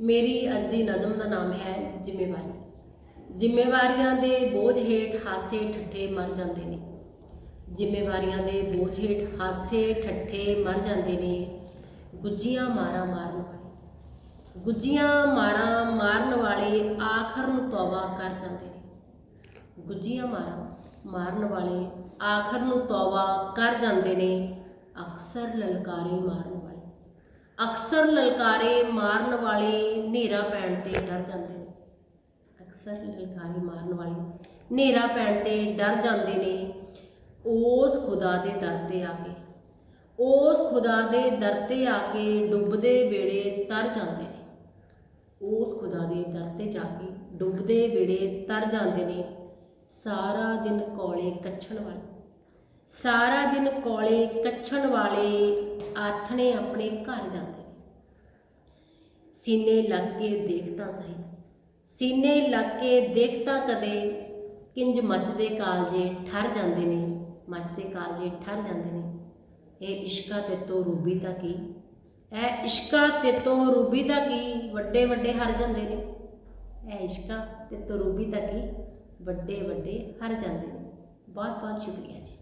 ਮੇਰੀ ਅੱਜ ਦੀ ਨਜ਼ਮ ਦਾ ਨਾਮ ਹੈ ਜ਼ਿੰਮੇਵਾਰੀ। ਜ਼ਿੰਮੇਵਾਰੀਆਂ ਦੇ ਬੋਝ ਹੇਠ ਹਾਸੇ ਠੱਠੇ ਮਰ ਜਾਂਦੇ ਨੇ। ਜ਼ਿੰਮੇਵਾਰੀਆਂ ਦੇ ਬੋਝ ਹੇਠ ਹਾਸੇ ਠੱਠੇ ਮਰ ਜਾਂਦੇ ਨੇ। ਗੁੱਜੀਆਂ ਮਾਰਾਂ ਮਾਰਨ ਵਾਲੇ। ਗੁੱਜੀਆਂ ਮਾਰਾਂ ਮਾਰਨ ਵਾਲੇ ਆਖਰ ਨੂੰ ਤੌਬਾ ਕਰ ਜਾਂਦੇ ਨੇ। ਗੁੱਜੀਆਂ ਮਾਰਾਂ ਮਾਰਨ ਵਾਲੇ ਆਖਰ ਨੂੰ ਤੌਬਾ ਕਰ ਜਾਂਦੇ ਨੇ। ਅਕਸਰ ਲਲਕਾਰੇ ਮਾਰਨ ਅਕਸਰ ਲਲਕਾਰੇ ਮਾਰਨ ਵਾਲੇ ਹਨੇਰਾ ਪੈਣ ਤੇ ਡਰ ਜਾਂਦੇ ਨੇ। ਅਕਸਰ ਲਲਕਾਰੇ ਮਾਰਨ ਵਾਲੇ ਹਨੇਰਾ ਪੈਣ ਤੇ ਡਰ ਜਾਂਦੇ ਨੇ ਉਸ ਖੁਦਾ ਦੇ ਦਰ ਤੇ ਆ ਕੇ। ਉਸ ਖੁਦਾ ਦੇ ਦਰ ਤੇ ਆ ਕੇ ਡੁੱਬਦੇ ਵੇੜੇ ਤਰ ਜਾਂਦੇ ਨੇ। ਉਸ ਖੁਦਾ ਦੇ ਦਰ ਤੇ ਜਾ ਕੇ ਡੁੱਬਦੇ ਵੇੜੇ ਤਰ ਜਾਂਦੇ ਨੇ। ਸਾਰਾ ਦਿਨ ਕੋਲੇ ਕੱਛਣ ਵਾਲੇ। ਸਾਰਾ ਦਿਨ ਕੋਲੇ ਕੱਛਣ ਵਾਲੇ ਆਥਣੇ ਆਪਣੇ ਘਰ ਜਾਂਦੇ ਨੇ। ਸੀਨੇ ਲੱਗ ਕੇ ਦੇਖਤਾ ਸਹੀ। ਸੀਨੇ ਲੱਗ ਕੇ ਦੇਖਤਾ ਕਦੇ ਕਿੰਜ ਮੱਚਦੇ ਕਾਲਜੇ ਠਰ ਜਾਂਦੇ ਨੇ ਮੱਚਦੇ ਕਾਲਜੇ ਠਰ ਜਾਂਦੇ ਨੇ। ਇਹ ਇਸ਼ਕਾ ਤੇ ਤੋ ਰੂਬੀ ਦਾ ਕੀ? ਇਹ ਇਸ਼ਕਾ ਤੇ ਤੋ ਰੂਬੀ ਦਾ ਕੀ? ਵੱਡੇ ਵੱਡੇ ਹਰ ਜਾਂਦੇ ਨੇ। ਇਹ ਇਸ਼ਕਾ ਤੇ ਤੋ ਰੂਬੀ ਦਾ ਕੀ? ਵੱਡੇ ਵੱਡੇ ਹਰ ਜਾਂਦੇ ਨੇ। ਬਹੁਤ ਬਹੁਤ ਸ਼ੁਕਰੀਆ ਜੀ।